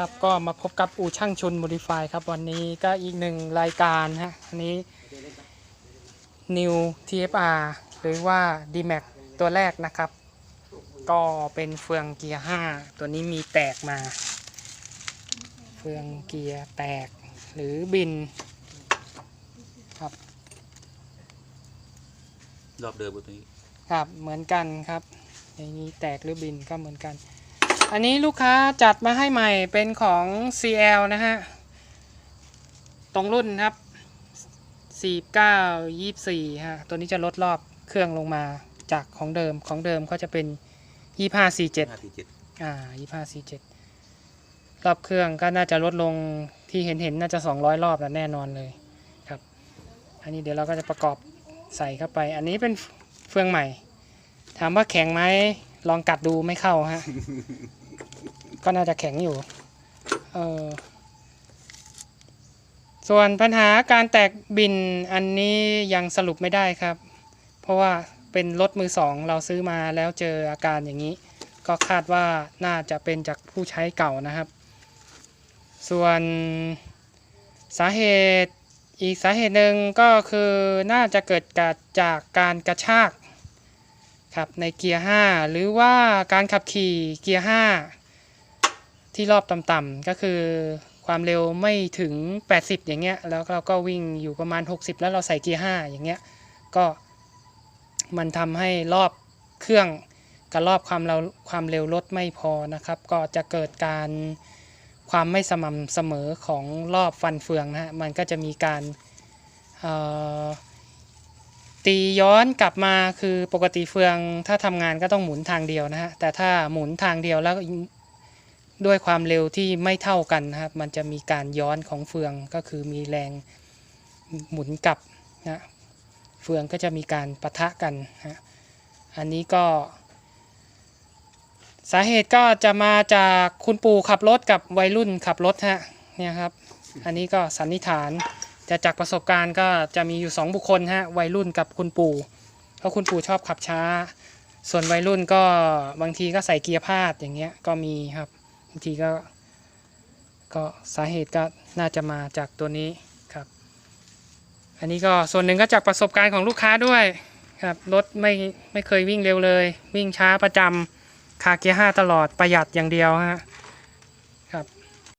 ครับก็มาพบกับอูช่างชน Modify ครับวันนี้ก็อีกหนึ่งรายการฮะอันนี้ New TFR หรือว่า DMAX ตัวแรกนะครับ ก็เป็นเฟืองเกียร์ 5 ตัวนี้มีแตกมา เฟืองเกียร์แตกหรือบินครับรอบเดิมบนตัวนี้ครับเหมือนกันครับอย่างนี้แตกหรือบินก็เหมือนกัน อันนี้ลูกค้าจัดมาให้ใหม่เป็นของ CL นะฮะ ตรงรุ่นครับ 49 24 ฮะ ตัวนี้จะลดรอบเครื่องลงมาจากของเดิม ของเดิมก็จะเป็น 2547ห้าสี่เจ็ดอ่า2547 รอบเครื่องก็น่าจะลดลงที่เห็นเห็นๆน่าจะ 200 รอบแล้วแน่นอนเลยครับ อันนี้เดี๋ยวเราก็จะประกอบใส่เข้าไป อันนี้เป็นเฟืองใหม่ ถามว่าแข็งไหมลองกัดดูไม่เข้าฮะ ก็น่าจะแข็งอยู่ เออส่วนปัญหาการแตกบินอันนี้ยังสรุปไม่ได้ครับ เพราะว่าเป็นรถมือสองเราซื้อมาแล้วเจออาการอย่างนี้ ก็คาดว่าน่าจะเป็นจากผู้ใช้เก่านะครับ ส่วนสาเหตุอีกสาเหตุหนึ่งก็คือน่าจะเกิดจากการกระชากครับในเกียร์ 5 หรือว่าการขับขี่เกียร์ 5 ที่รอบต่ำๆก็คือความเร็วไม่ถึง 80 อย่างเงี้ย แล้วเราก็วิ่งอยู่ประมาณ 60 แล้วเราใส่เกียร์ 5 อย่างเงี้ย ก็มันทำให้รอบเครื่องกับรอบความเราความเร็วลดไม่พอนะครับ ก็จะเกิดการความไม่สม่ำเสมอของรอบฟันเฟืองนะฮะ มันก็จะมีการตีย้อนกลับมาคือปกติเฟืองถ้าทำงานก็ต้องหมุนทางเดียวนะฮะ แต่ถ้าหมุนทางเดียวแล้ว ด้วยความเร็วที่ไม่เท่ากันนะครับ มันจะมีการย้อนของเฟืองก็คือมีแรงหมุนกลับนะเฟืองก็จะมีการปะทะกันนะอันนี้ก็ สาเหตุก็จะมาจากคุณปู่ขับรถกับวัยรุ่นขับรถฮะเนี่ยครับ อันนี้ก็สันนิษฐานจะจากประสบการณ์ก็จะมีอยู่สองบุคคลฮะวัยรุ่นกับคุณปู่เพราะคุณปู่ชอบขับช้า ส่วนวัยรุ่นก็บางทีก็ใส่เกียร์พลาดอย่างเงี้ยก็มีครับ บางทีก็ก็สาเหตุก็น่าจะมาจากตัวนี้ครับ อันนี้ก็ส่วนหนึ่งก็จากประสบการณ์ของลูกค้าด้วยครับรถไม่ไม่เคยวิ่งเร็วเลย วิ่งช้าประจำคาเกียร์ห้าตลอดประหยัดอย่างเดียวฮะ